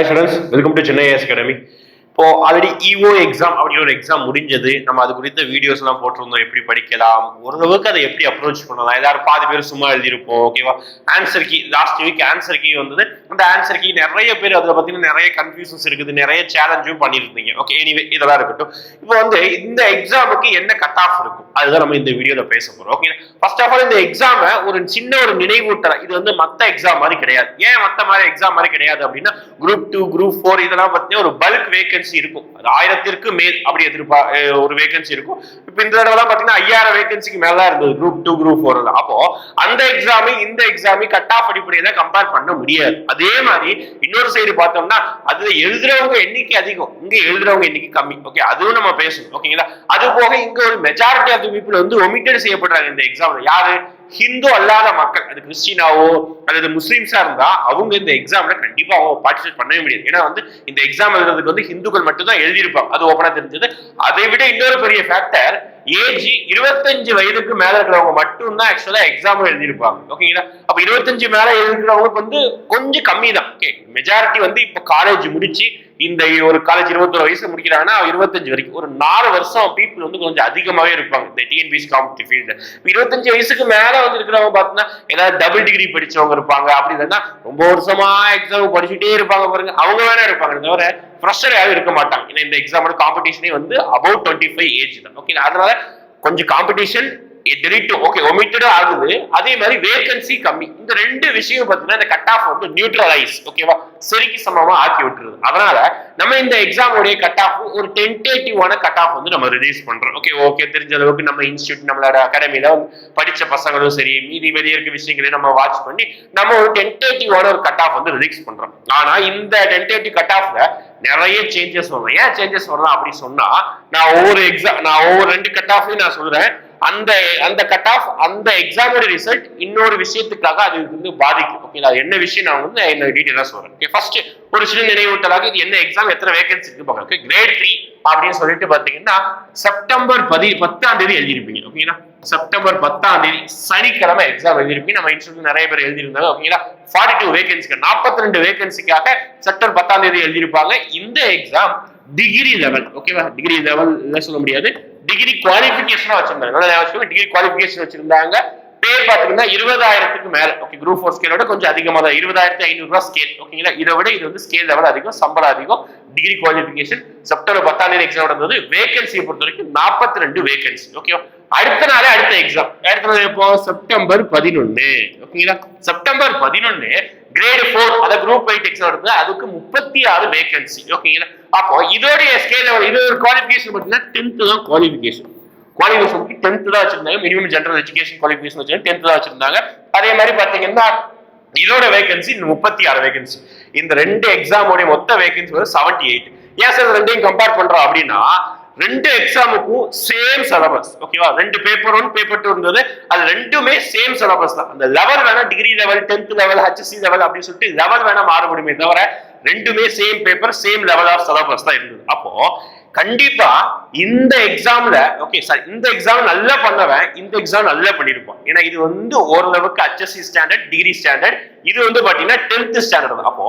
Hi students welcome to Chennai IS academy இப்போ already EO exam அப்படின்னு ஒரு exam முடிஞ்சது. நம்ம அது குறித்த வீடியோஸ் எல்லாம் போட்டிருந்தோம். எப்படி படிக்கலாம்? ஓரளவுக்கு அதை எப்படி அப்ரோச் பண்ணலாம்? எல்லாரும் பாதி பேர் சும்மா எழுதியிருப்போம் ஓகேவா answer key last week answer key வந்தது. அந்த ஆன்சர் கீ நிறைய பேர் அதில் பார்த்தீங்கன்னா நிறைய கன்ஃபியூஷன்ஸ் இருக்குது. நிறைய சேலஞ்சும் பண்ணியிருந்தீங்க. ஓகே எனிவே இதெல்லாம் இருக்கட்டும். இப்போ வந்து இந்த எக்ஸாமுக்கு என்ன கட் ஆஃப் இருக்கும்? அதுதான் நம்ம இந்த வீடியோவில் பேச போகிறோம் ஓகே ஃபர்ஸ்ட் ஆஃப் ஆல் இந்த எக்ஸாமை ஒரு சின்ன ஒரு நினைவூட்டல். இது வந்து மற்ற எக்ஸாம் மாதிரி கிடையாது. ஏன் மற்ற மாதிரி எக்ஸாம் மாதிரி கிடையாது அப்படின்னா குரூப் டூ குரூப் ஃபோர் இதெல்லாம் பார்த்தீங்கன்னா ஒரு பல்க் வேகன்சி இருக்கும். அது ஆயிரத்திற்கு மேல் அப்படி எதிர்பா ஒரு வேகன்சி இருக்கும். இப்போ இந்த தடவை பார்த்தீங்கன்னா ஐயாயிரம் வேகன்சிக்கு மேலே இருந்தது குரூப் டூ குரூப் ஃபோர் தான் அப்போ அந்த எக்ஸாமு இந்த எக்ஸாமு கட் ஆஃப் அடிப்படையில் கம்பேர் பண்ண முடியாது. அதே மாதிரி இன்னொரு சைடு பார்த்தோம்னா அதுல எழுதுறவங்க எண்ணிக்கை அதிகம். இங்க எழுதுறவங்க எண்ணிக்கை கம்மி. ஓகே அதுவும் நம்ம பேசணும். ஓகேங்களா அது போக இங்க ஒரு மெஜாரிட்டி ஆஃப் பீப்புள் வந்து ஒமிட்டட் செய்யப்படுறாங்க இந்த எக்ஸாம்ல யாரு? ஹிந்து அல்லாத மக்கள் அது கிறிஸ்டினாவோ அல்லது முஸ்லீம்ஸா இருந்தா அவங்க இந்த எக்ஸாம்ல கண்டிப்பா அவங்க பார்ட்டிசிபேட் பண்ணவே முடியாது. ஏன்னா வந்து இந்த எக்ஸாம் எழுதுறதுக்கு வந்து ஹிந்துக்கள் மட்டும்தான் எழுதியிருப்பாங்க. அது ஓப்பனா தெரிஞ்சது. அதை விட இன்னொரு பெரிய ஃபேக்டர் ஏஜ் இருபத்தஞ்சு வயதுக்கு மேல இருக்கிறவங்க மட்டும்தான் ஆக்சுவலா எக்ஸாம் எழுதியிருப்பாங்க. ஓகேங்களா அப்ப இருபத்தஞ்சு மேல எழுதுறவங்களுக்கு வந்து கொஞ்சம் கம்மி தான் ஓகே மெஜாரிட்டி வந்து இப்ப காலேஜ் முடிச்சு இந்த ஒரு காலேஜ் இருபத்தொரு வயசு முடிக்கிறாங்கன்னா இருபத்தஞ்சு வரைக்கும். ஒரு நாலு வருஷம் பீப்புள் வந்து கொஞ்சம் அதிகமாகவே இருப்பாங்க. இந்த டிஎன்பிஎஸ் காம்படி ஃபீல்டு இருபத்தஞ்சு வயசுக்கு மேலே வந்து இருக்கிறவங்க பார்த்தீங்கன்னா ஏதாவது டபுள் டிகிரி படிச்சவங்க இருப்பாங்க. அப்படி இல்லைன்னா ரொம்ப வருஷமா எக்ஸாம் படிச்சுட்டே இருப்பாங்க பாருங்க. அவங்க வேணா இருப்பாங்க. தவிர ஃப்ரெஷர் யாரும் இருக்க மாட்டாங்க. ஏன்னா இந்த எக்ஸாமோட காம்படிஷனே வந்து அபவுட் டுவெண்ட்டி ஃபைவ் ஏஜ் தான் ஓகே அதனால கொஞ்சம் காம்படிஷன் டெலிட் ஓகே ஒமிட்டடும் ஆகுது. அதே மாதிரி வேகன்சி கம்மி. இந்த ரெண்டு விஷயம் பார்த்தீங்கன்னா இந்த கட் ஆஃப் வந்து நியூட்ரலைஸ் ஓகேவா சரிக்கு சமமா ஆக்கி விட்டுருது. அதனால நம்ம இந்த எக்ஸாமுடைய கட் ஆஃப் ஒரு டென்டேட்டிவான கட் ஆஃப் வந்து நம்ம ரிலீஸ் பண்றோம். ஓகே ஓகே தெரிஞ்ச அளவுக்கு நம்ம இன்ஸ்டியூட் நம்மளோட அகாடமியில படிச்ச பசங்களும் சரி மீதி வெளியே இருக்க விஷயங்களையும் நம்ம வாட்ச் பண்ணி நம்ம ஒரு டென்டேட்டிவான ஒரு கட் ஆஃப் வந்து ரிலீஸ் பண்றோம். ஆனா இந்த டென்டேட்டிவ் கட் ஆஃப்ல நிறைய சேஞ்சஸ் வரும் ஏன் சேஞ்சஸ் வரலாம் அப்படின்னு சொன்னா நான் ஒவ்வொரு எக்ஸாம் நான் ஒவ்வொரு ரெண்டு கட் ஆஃப்லையும் நான் சொல்றேன். அந்த அந்த கட் ஆஃப் அந்த எக்ஸாமோட ரிசல்ட் இன்னொரு விஷயத்துக்காக அது வந்து பாதிக்கும். ஓகே அது என்ன விஷயம் நான் வந்து என்ன டீட்டெயிலாக சொல்றேன். ஓகே ஃபர்ஸ்ட் ஒரு சின்ன நினைவூட்டலாக இது என்ன எக்ஸாம் எத்தனை வேகன்சி இருக்கு பாருங்க. கிரேட் த்ரீ அப்படின்னு சொல்லிட்டு பாத்தீங்கன்னா செப்டம்பர் பதி பத்தாம் தேதி எழுதியிருப்பீங்க. ஓகேங்களா செப்டம்பர் பத்தாம் தேதி சனிக்கிழமை எக்ஸாம் எழுதிருப்பீங்க நம்ம இன்ஸ்டியூட் நிறைய பேர் எழுதிருந்தாங்க ஓகேங்களா ஃபார்ட்டி டூ வேகன்சிக்கு நாற்பத்தி ரெண்டு வேகன்சிக்காக செப்டம்பர் பத்தாம் தேதி எழுதியிருப்பாங்க. இந்த எக்ஸாம் டிகிரி லெவல் ஓகேவா டிகிரி லெவல் சொல்ல முடியாது. டிகிரி குவாலிஃபிகேஷனா வச்சிருந்தாங்க. நல்லா வச்சுக்கோங்க. டிகிரி குவாலிஃபிகேஷன் வச்சிருந்தாங்க. பேர் பாத்தீங்கன்னா இருபதாயிரத்துக்கு மேல. ஓகே குரூப் ஃபோர் ஸ்கேலோட கொஞ்சம் அதிகமாக தான். இருபதாயிரத்தி ஐநூறு ஸ்கேல் ஓகேங்களா இதை விட இது வந்து ஸ்கேல் லெவல் அதிகம் சம்பளம் அதிகம். டிகிரி குவாலிஃபிகேஷன் செப்டம்பர் பத்தாம் தேதி எக்ஸாம் நடந்தது. வேகன்சியை பொறுத்த வரைக்கும் நாற்பத்தி ரெண்டு வேகன்சி ஓகேவா அடுத்த நாளே அடுத்த எக்ஸாம் அடுத்த நாள் எப்போ? செப்டம்பர் பதினொன்னு. ஓகேங்களா செப்டம்பர் பதினொன்னு கிரேட் ஃபோர் அத குரூப் எயிட் எக்ஸாம் நடந்தது அதுக்கு முப்பத்தி ஆறு வேகன்சி ஓகேங்களா அப்போ இதோடைய ஸ்கேல் லெவல் இது ஒரு குவாலிஃபிகேஷன் பார்த்தீங்கன்னா டென்த் தான் குவாலிஃபிகேஷன் குவாலிஃபிகேஷனுக்கு டென்த் தான் வச்சிருந்தாங்க. மினிமம் ஜென்ரல் எஜுகேஷன் குவாலிஃபிகேஷன் வச்சிருந்தாங்க டென்த் தான் வச்சிருந்தாங்க. அதே மாதிரி பார்த்தீங்கன்னா இதோட வேகன்சி முப்பத்தி ஆறு வேகன்சி இந்த ரெண்டு எக்ஸாமோட மொத்த வேகன்சி வந்து செவன்டி எயிட் ஏன் சார் ரெண்டையும் கம்பேர் பண்றோம் அப்படின்னா ரெண்டு எக்ஸாமுக்கும் சேம் சிலபஸ் ஓகேவா ரெண்டு பேப்பர் ஒன் பேப்பர் டூ இருந்தது. அது ரெண்டுமே சேம் சிலபஸ் தான். அந்த லெவல் வேணா degree level tenth level HSC level அப்படின்னு சொல்லிட்டு லெவல் வேணா மாற முடியுமே தவிர ரெண்டுமே same paper same level of syllabus தான் இருந்தது. அப்போ கண்டிப்பா இந்த எக்ஸாம்ல ஓகே சார் இந்த எக்ஸாம் நல்லா பண்ணவன் இந்த எக்ஸாம் நல்லா பண்ணிருப்பான். ஏன்னா இது வந்து ஓரளவுக்கு ஹச்எஸ்சி ஸ்டாண்டர்ட் டிகிரி ஸ்டாண்டர்ட் இது வந்து பாத்தீங்கன்னா டென்த் ஸ்டாண்டர்ட் அப்போ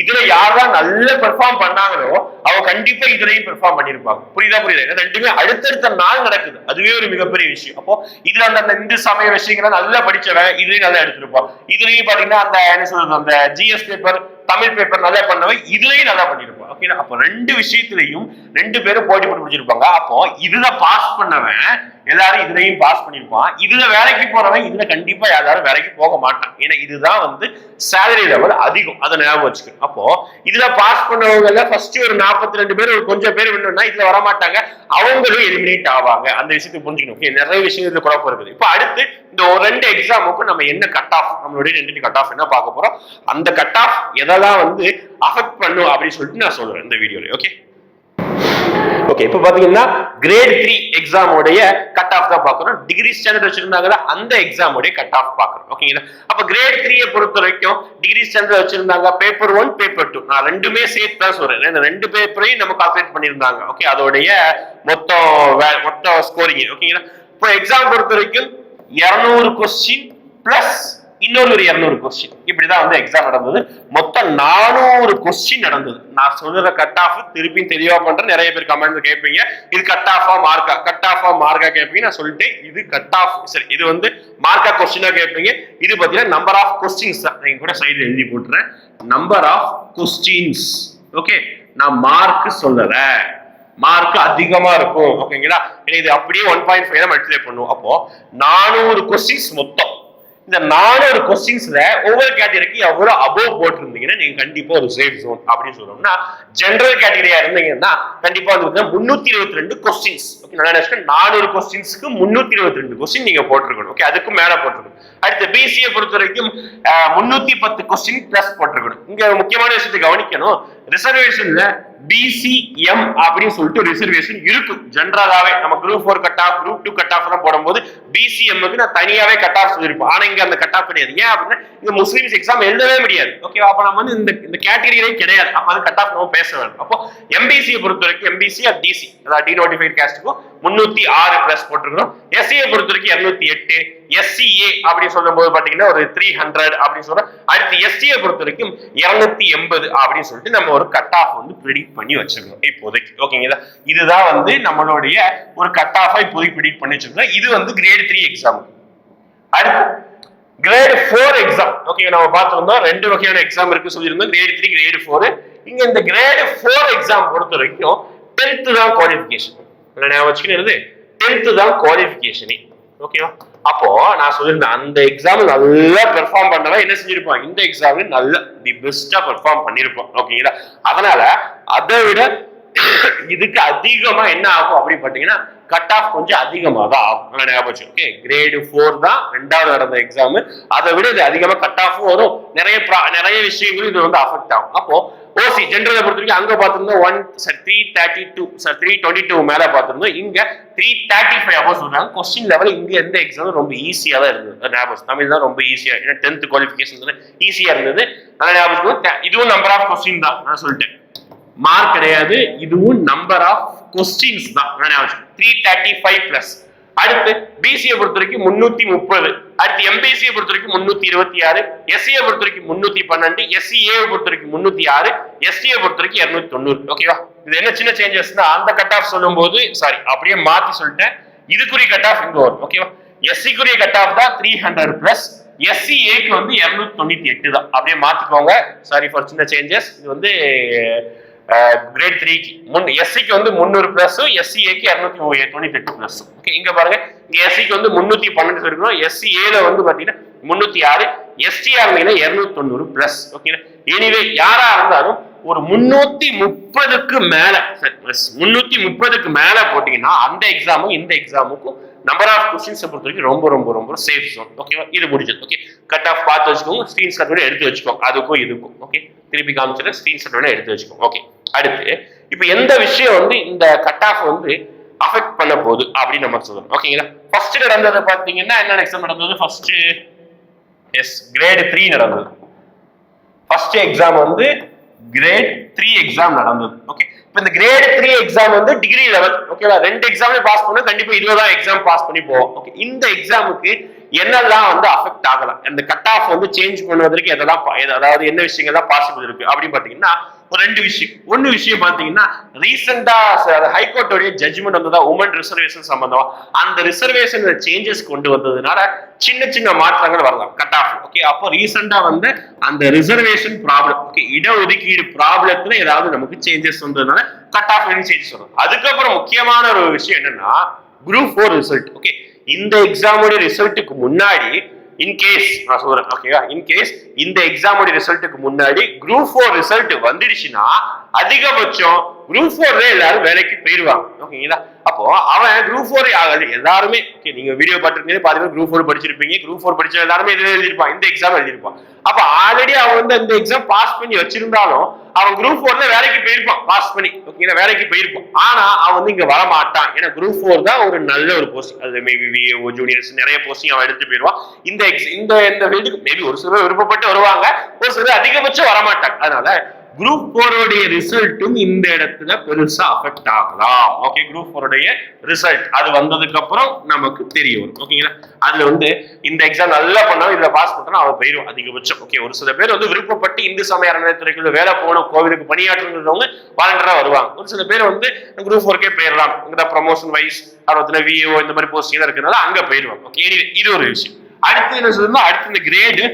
இதுல யாரெல்லாம் நல்லா பெர்ஃபார்ம் பண்ணாங்களோ அவ கண்டிப்பா இதுலயும் பெர்ஃபார்ம் பண்ணிருப்பாங்க. புரியுதா புரியுதா? ஏன்னா ரெண்டுமே அடுத்தடுத்த நாள் நடக்குது. அதுவே ஒரு மிகப்பெரிய விஷயம். அப்போ இதுல அந்த அந்த இந்து சமய விஷயங்களை நல்லா படிச்சவன் இதுலயும் நல்லா எடுத்திருப்பான். இதுலயும் பாத்தீங்கன்னா அந்த என்ன சொல்றது அந்த ஜிஎஸ் பேப்பர் தமிழ் பேப்பர் நல்லா பண்ணவன் இதுலயும் நல்லா பண்ணிருப்பான். ஓகேனா அப்போ ரெண்டு விஷயத்திலையும் ரெண்டு பேரும் போட்டி போட்டு முடிச்சிருப்பாங்க. அப்போ இதுல பாஸ் பண்ணவன் எல்லாரும் இதுலயும் பாஸ் பண்ணிருப்பான். இதுல வேலைக்கு போறவன் இதுல கண்டிப்பா யாரும் வேலைக்கு போக மாட்டான். ஏன்னா இதுதான் வந்து சேலரி லெவல் அதிகம். அதை ஞாபகம் வச்சுக்கணும். அப்போ இதுல பாஸ் பண்ணவங்க ஃபர்ஸ்ட் ஒரு நாற்பத்தி ரெண்டு பேர் ஒரு கொஞ்சம் பேர் வேணும்னா இதுல வர மாட்டாங்க அவங்களும் எலிமினேட் ஆவாங்க. அந்த விஷயத்தை புரிஞ்சுக்கணும். ஓகே நிறைய விஷயம் இதுல குழப்பம் இருக்குது. இப்போ அடுத்து இந்த ஒரு ரெண்டு எக்ஸாமுக்கும் நம்ம என்ன கட் ஆஃப் நம்மளுடைய ரெண்டு கட் ஆஃப் என்ன பார்க்க போறோம்? அந்த கட் ஆஃப் எதெல்லாம் வந்து அஃபெக்ட் பண்ணும் அப்படின்னு சொல்லிட்டு நான் சொல்றேன் இந்த வீடியோல ஓகே ஓகே இப்போ பாத்தீங்கன்னா கிரேட் த்ரீ எக்ஸாமோடைய கட் ஆஃப் தான் பார்க்குறோம் டிகிரி ஸ்டாண்டர்ட் வச்சிருந்தாங்கல்ல அந்த எக்ஸாமோடைய கட் ஆஃப் பார்க்குறோம் ஓகேங்களா அப்போ கிரேட் த்ரீயை பொறுத்த வரைக்கும் டிகிரி ஸ்டாண்டர்ட் வச்சிருந்தாங்க பேப்பர் ஒன் பேப்பர் டூ நான் ரெண்டுமே சேர்த்து தான் சொல்றேன். இந்த ரெண்டு பேப்பரையும் நம்ம கால்குலேட் பண்ணியிருந்தாங்க. ஓகே அதோடைய மொத்தம் மொத்த ஸ்கோரிங் ஓகேங்களா இப்போ எக்ஸாம் பொறுத்த வரைக்கும் இருநூறு கொஸ்டின் பிளஸ் இன்னொரு ஒரு இரநூறு கொஸ்டின் இப்படிதான் வந்து எக்ஸாம் நடந்தது. மொத்தம் நானூறு கொஸ்டின் நடந்தது. நான் சொல்ற கட் ஆஃப் திருப்பி தெளிவா பண்றேன். நிறைய பேர் கமெண்ட் கேட்பீங்க. இது கட் ஆஃபா மார்க்கா கட் ஆஃபா மார்க்கா கேட்பீங்க. நான் சொல்லிட்டேன் இது கட் ஆஃப் சரி இது வந்து மார்க்கா கொஸ்டினா கேட்பீங்க. இது பாத்தீங்கன்னா நம்பர் ஆஃப் கொஸ்டின்ஸ் தான். நீங்க கூட சைடு எழுதி போட்டுறேன். நம்பர் ஆஃப் கொஸ்டின்ஸ் ஓகே நான் மார்க் சொல்லல. மார்க் அதிகமா இருக்கும். ஓகேங்களா இது அப்படியே ஒன் பாயிண்ட் ஃபைவ் தான் மல்டிப்ளை பண்ணுவோம். அப்போ நானூறு கொஸ்டின்ஸ் மொத்தம். இந்த நானூறு கொஸ்டின்ஸ்ல ஒவ்வொரு கேட்டகரிக்கு எவ்வளவு அபோவ் போட்டிருந்தீங்கன்னா நீங்க கண்டிப்பா ஒரு சேஃப் ஜோன் அப்படின்னு சொல்லணும்னா ஜென்ரல் கேட்டகரியா இருந்தீங்கன்னா கண்டிப்பா வந்து முன்னூத்தி இருபத்தி ரெண்டு கொஸ்டின்ஸ் ஓகே நல்லா நானூறு கொஸ்டின்ஸ்க்கு முன்னூத்தி இருபத்தி ரெண்டு கொஸ்டின் நீங்க போட்டிருக்கணும். ஓகே அதுக்கு மேல போட்டிருக்கணும். அடுத்து பிசிஏ பொறுத்த வரைக்கும் முன்னூத்தி பத்து கொஸ்டின் பிளஸ் போட்டிருக்கணும். இங்க முக்கியமான விஷயத்தை கவனிக்கணும். ரிசர்வேஷன்ல பிசிஎம் அப்படின்னு சொல்லிட்டு ரிசர்வேஷன் இருக்கும் ஜென்ரலாவே நம்ம group four cut off group two cut off எல்லாம் போடும்போது பிசிஎம்முக்கு நான் தனியாவே கட் ஆஃப் சொல்லியிருப்போம். ஆனா இங்க அந்த கட் ஆஃப் கிடையாது. ஏன் அப்படின்னா இங்க முஸ்லீம்ஸ் எக்ஸாம் எழுதவே முடியாது. ஓகே அப்ப நம்ம வந்து இந்த இந்த கேட்டகரியே கிடையாது. அப்ப அது கட் ஆஃப் நம்ம பேச வேணும் அப்போ எம்பிசியை பொறுத்த வரைக்கும் எம்பிசி ஆர் டிசி அதாவது டிநோட்டிஃபைட் கேஸ்ட்டுக்கும் முன்னூத்தி ஆறு பிளஸ் போட்டிருக்கிறோம். எஸ்சியை பொறுத்த வரைக்கும் இருநூத்தி எட்டு எஸ்சிஏ அப்படின்னு சொல்லும் போது பாத்தீங்கன்னா ஒரு த்ரீ ஹண்ட்ரட் அப்படின்னு சொல்றோம். அடுத்து எஸ்சியை பொறுத்த வரைக்கும் இருநூத்தி எண்பது அப்படின்னு சொல்லிட்டு நம்ம ஒரு கட் ஆஃப் வந்து ப்ரிடிக்ட் பண்ணி வச்சிருக்கோம். இப்போதைக்கு. ஓகேங்களா இதுதான் வந்து நம்மளுடைய ஒரு கட் ஆஃபா இப்போதைக்கு ப்ரிடிக்ட் பண்ணி வச்சிருக்கோம். இது வந்து கிரேட் த்ரீ எக்ஸாம் அடுத்து கிரேட் ஃபோர் எக்ஸாம் ஓகே நம்ம பார்த்துருந்தோம். ரெண்டு வகையான எக்ஸாம் இருக்கு சொல்லியிருந்தோம். கிரேட் த்ரீ கிரேட் ஃபோர் இங்க இந்த கிரேட் ஃபோர் எக்ஸாம் பொறுத்த வரைக்கும் டென்த்து தான் குவாலிஃபிகேஷன் ஞாபகம் வச்சுக்கிறது டென்த்து தான் குவாலிஃபிகேஷனே ஓகேவா அப்போ நான் சொல்லியிருந்தேன் அந்த எக்ஸாம் நல்லா பெர்ஃபார்ம் பண்ணவன் என்ன செஞ்சிருப்பான்? இந்த எக்ஸாம்ல நல்லா தி பெஸ்டா பெர்ஃபார்ம் பண்ணிருப்பான். ஓகேங்களா அதனால அதை விட இதுக்கு அதிகமா என்ன ஆகும் அப்படின்னு பாத்தீங்கன்னா கட் ஆஃப் கொஞ்சம் அதிகமா தான் ஆகும். ஞாபகம் ஓகே கிரேடு ஃபோர் தான் ரெண்டாவது நடந்த எக்ஸாம் அதை விட இது அதிகமா கட் ஆஃபும் வரும். நிறைய நிறைய விஷயங்களும் இது வந்து அஃபெக்ட் ஆகும். அப்போ ஓசி ஜென்ரலை பொறுத்த வரைக்கும் அங்க பார்த்துருந்தோம் one sir three thirty two sir three twenty two மேல பார்த்துருந்தோம். இங்க த்ரீ தேர்ட்டி ஃபைவ் அவர்ஸ் சொல்றாங்க கொஸ்டின் லெவல் இங்க எந்த எக்ஸாம் ரொம்ப ஈஸியா தான் இருந்தது. ஞாபகம் தமிழ் தான் ரொம்ப ஈஸியா ஏன்னா டென்த் குவாலிஃபிகேஷன் ஈஸியா இருந்தது. நல்லா ஞாபகம் இதுவும் நம்பர் ஆஃப் கொஸ்டின் தான். நான் சொல்லிட்டேன். மார்க் கிடையாது இதுவும் நம்பர் ஆஃப் கொஸ்டின்ஸ் தான். த்ரீ தேர்ட்டி ஃபைவ் பிளஸ் அடுத்து பிசியை பொறுத்த வரைக்கும் முன்னூத்தி முப்பது. அடுத்து எம்பிசியை பொறுத்த வரைக்கும் முன்னூத்தி இருபத்தி ஆறு. எஸ்சியை பொறுத்த வரைக்கும் முன்னூத்தி பன்னெண்டு. எஸ்சிஏ பொறுத்த வரைக்கும் முன்னூத்தி ஆறு. எஸ்சியை பொறுத்த வரைக்கும் இருநூத்தி தொண்ணூறு ஓகேவா இது என்ன சின்ன சேஞ்சஸ்னா அந்த கட் ஆஃப் சொல்லும்போது சாரி அப்படியே மாத்தி சொல்லிட்டேன். இதுக்குரிய கட் ஆஃப் இங்க வரும். ஓகேவா எஸ்சிக்குரிய கட் ஆஃப் தான் த்ரீ ஹண்ட்ரட் பிளஸ் எஸ்சி ஏக்கு வந்து இருநூத்தி தொண்ணூத்தி எட்டு தான். அப்படியே மாத்திக்கோங்க. சாரி ஃபார் சின்ன சேஞ்சஸ் இது வந்து கிரேட் த்ரீக்கு முன் எஸ்சிக்கு வந்து முந்நூறு பிளஸ் எஸ்சிஏக்கு இரநூத்தி தொண்ணூத்தி எட்டு பிளஸ் ஓகே இங்க பாருங்க. இங்க எஸ்சிக்கு வந்து முன்னூத்தி பன்னெண்டு இருக்கணும் எஸ்சிஏல வந்து பாத்தீங்கன்னா முன்னூத்தி ஆறு எஸ்டிஆ இருந்தீங்கன்னா இருநூத்தி தொண்ணூறு பிளஸ் ஓகே எனிவே யாரா இருந்தாலும் ஒரு முன்னூத்தி முப்பதுக்கு மேல முன்னூத்தி முப்பதுக்கு மேல போட்டீங்கன்னா அந்த எக்ஸாமும் இந்த எக்ஸாமுக்கும் நம்பர் ஆஃப் கொஸ்டின்ஸ் பொறுத்த வரைக்கும் ரொம்ப ரொம்ப ரொம்ப சேஃப் ஜோன் ஓகேவா இது முடிஞ்சது. ஓகே கட் ஆஃப் பார்த்து வச்சுக்கோங்க. ஸ்கிரீன் ஷாட் எடுத்து வச்சுக்கோங்க. அதுக்கும் இதுக்கும். ஓகே திருப்பி காமிச்சிட்டு ஸ்கிரீன் ஷாட் எடுத்து வச்சுக்கோங்க. ஓகே அடுத்து இப்போ எந்த விஷயம் வந்து இந்த கட் ஆஃப் வந்து அஃபெக்ட் பண்ண போகுது அப்படின்னு நம்ம சொல்லணும். ஓகேங்களா ஃபர்ஸ்ட் நடந்தது பார்த்தீங்கன்னா என்ன எக்ஸாம் நடந்தது? ஃபர்ஸ்ட் எஸ் கிரேட் த்ரீ நடந்தது. ஃபர்ஸ்ட் எக்ஸாம் வந்து கிரேட் த்ரீ எக்ஸாம் நடந்தது. ஓகே இப்போ இந்த கிரேட் த்ரீ எக்ஸாம் வந்து டிகிரி லெவல் ஓகேவா ரெண்டு எக்ஸாமே பாஸ் பண்ணா கண்டிப்பா இருபதாம் எக்ஸாம் பாஸ் பண்ணி போவோம். ஓகே இந்த எக்ஸாமுக்கு என்னெல்லாம் வந்து அஃபெக்ட் ஆகலாம்? அந்த கட் ஆஃப் வந்து சேஞ்ச் பண்ணுவதற்கு எதெல்லாம் அதாவது என்ன விஷயங்கள்லாம் பாசிபிள் இருக்கு? அப்படின்னு பாத்தீங்கன்னா ரெண்டு விஷயம். ஒன்னு விஷயம் பாத்தீங்கன்னா ரீசெண்டா ஹைகோர்ட்டோடைய ஜட்ஜ்மெண்ட் வந்ததா உமன் ரிசர்வேஷன் சம்பந்தமா. அந்த ரிசர்வேஷன் சேஞ்சஸ் கொண்டு வந்ததுனால சின்ன சின்ன மாற்றங்கள் வரலாம். கட் ஆஃப் ஓகே அப்போ ரீசெண்டா வந்து அந்த ரிசர்வேஷன் ப்ராப்ளம் ஓகே இடஒதுக்கீடு ப்ராப்ளத்துல ஏதாவது நமக்கு சேஞ்சஸ் வந்ததுனால கட் ஆஃப் சேஞ்சஸ் வரும். அதுக்கப்புறம் முக்கியமான ஒரு விஷயம் என்னன்னா குரூப் ஃபோர் ரிசல்ட் ஓகே இந்த எக்ஸாமோட ரிசல்ட்டுக்கு முன்னாடி இன்கேஸ் நான் சொல்றேன் ஓகேவா இன்கேஸ் இந்த எக்ஸாமோட ரிசல்ட்டுக்கு முன்னாடி குரூப் ஃபோர் ரிசல்ட் வந்துடுச்சுன்னா அதிகபட்சம் குரூப் ஃபோர்ல எல்லாரும் வேலைக்கு போயிடுவாங்க ஓகேங்களா அப்போ அவன் குரூப் ஃபோர் எல்லாருமே ஓகே நீங்க வீடியோ பார்த்துருக்கீங்க பாதி பேர் குரூப் ஃபோர் படிச்சிருப்பீங்க. குரூப் ஃபோர் படிச்ச எல்லாருமே இதுல எழுதிருப்பான் இந்த எக்ஸாம் எழுதிருப்பான் அப்ப ஆல்ரெடி அவன் வந்து அந்த எக்ஸாம் பாஸ் பண்ணி வச்சிருந்தாலும் அவன் குரூப் ஃபோர்ல வேலைக்கு போயிருப்பான் பாஸ் பண்ணி. ஓகேங்களா வேலைக்கு போயிருப்பான். ஆனா அவன் வந்து இங்க வர மாட்டான் ஏன்னா குரூப் ஃபோர் தான் ஒரு நல்ல ஒரு போஸ்டிங் அது மேபி விஏஓ ஜூனியர்ஸ் நிறைய போஸ்டிங் அவன் எடுத்து போயிருவான் இந்த எக்ஸ் இந்த இந்த ஃபீல்டுக்கு மேபி ஒரு சிலர் விருப்பப்பட்டு வருவாங்க. ஒரு சிலர் அதிகபட்சம் வரமாட்டாங்க. அதனால குரூப் போருடைய ரிசல்ட்டும் இந்த இடத்துல பெருசா அஃபெக்ட் ஆகலாம் ஓகே குரூப் போருடைய ரிசல்ட் அது வந்ததுக்கு அப்புறம் நமக்கு தெரிய வரும். ஓகேங்களா அதுல வந்து இந்த எக்ஸாம் நல்லா பண்ணாலும் இதுல பாஸ் பண்ணா அவன் போயிடும் அதிகபட்சம். ஓகே ஒரு சில பேர் வந்து விருப்பப்பட்டு இந்து சமய அறநிலையத்துறைக்குள்ள வேலை போகணும் கோவிலுக்கு பணியாற்றுங்கிறவங்க வாலண்டரா வருவாங்க. ஒரு சில பேர் வந்து குரூப் ஒர்க்கே போயிடலாம். இந்த ப்ரமோஷன் வைஸ் அறுபத்துல விஏஓ இந்த மாதிரி போஸ்டிங் இருக்கிறனால அங்க போயிடுவாங்க. ஓகே இது ஒரு விஷயம். அடுத்து என்ன சொல்லுன்னா அடுத்து இந்த கிரேடு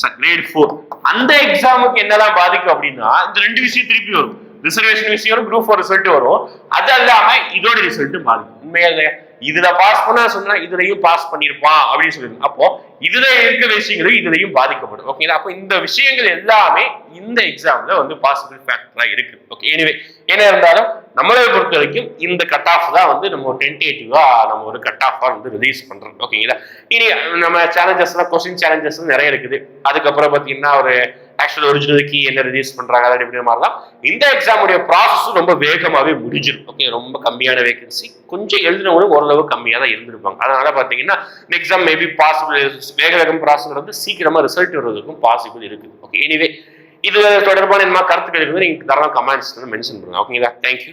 கிரேட் ஃபோர் அந்த எக்ஸாமுக்கு என்னெல்லாம் பாதிக்கும் அப்படின்னா இந்த ரெண்டு விஷயம் திருப்பி வரும். ரிசர்வேஷன் விஷயம் வரும் குரூப் ஃபோர் ரிசல்ட் வரும். அது அல்லாம இதோட ரிசல்ட் பாதிக்கும். உண்மையா இல்லையா? இதுல பாஸ் பண்ணா சொன்னா இதுலயும் பாஸ் பண்ணிருப்பான் அப்படின்னு சொல்லிருங்க அப்போ இதுல இருக்க விஷயங்களும் இதுலயும் பாதிக்கப்படும். ஓகேங்களா அப்போ இந்த விஷயங்கள் எல்லாமே இந்த எக்ஸாம்ல வந்து பாசிபிள் ஃபேக்டரா இருக்கு. ஓகே எனிவே என்ன இருந்தாலும் நம்மளை பொறுத்த வரைக்கும் இந்த கட் ஆஃப் தான் வந்து நம்ம டென்டேட்டிவா நம்ம ஒரு கட் ஆஃபா வந்து ரிலீஸ் பண்றோம். ஓகேங்களா இனி நம்ம சேலஞ்சஸ்லாம் கொஸ்டின் சேலஞ்சஸ் நிறைய இருக்குது. அதுக்கப்புறம் பாத்தீங்கன்னா ஒரு ஆக்சுவல் ஒரிஜினல் கீ என்ன ரிலீஸ் பண்றாங்க அது இப்படி மாதிரிலாம் இந்த எக்ஸாமுடைய ப்ராசஸும் ரொம்ப வேகமாகவே முடிஞ்சிடும் ஓகே ரொம்ப கம்மியான வேகன்சி கொஞ்சம் எழுதினவங்களும் ஓரளவு கம்மியாக தான் இருந்திருப்பாங்க. அதனால பார்த்தீங்கன்னா இந்த எக்ஸாம் மேபி பாசிபிள் வேக வேகம் ப்ராசஸ் வந்து சீக்கிரமாக ரிசல்ட் வர்றதுக்கும் பாசிபிள் இருக்குது. ஓகே எனிவே இது தொடர்பான என்ன கருத்துக்கள் இருக்குது நீங்கள் தரலாம் கமெண்ட்ஸ் மென்ஷன் பண்ணுங்க. ஓகேங்களா தேங்க்யூ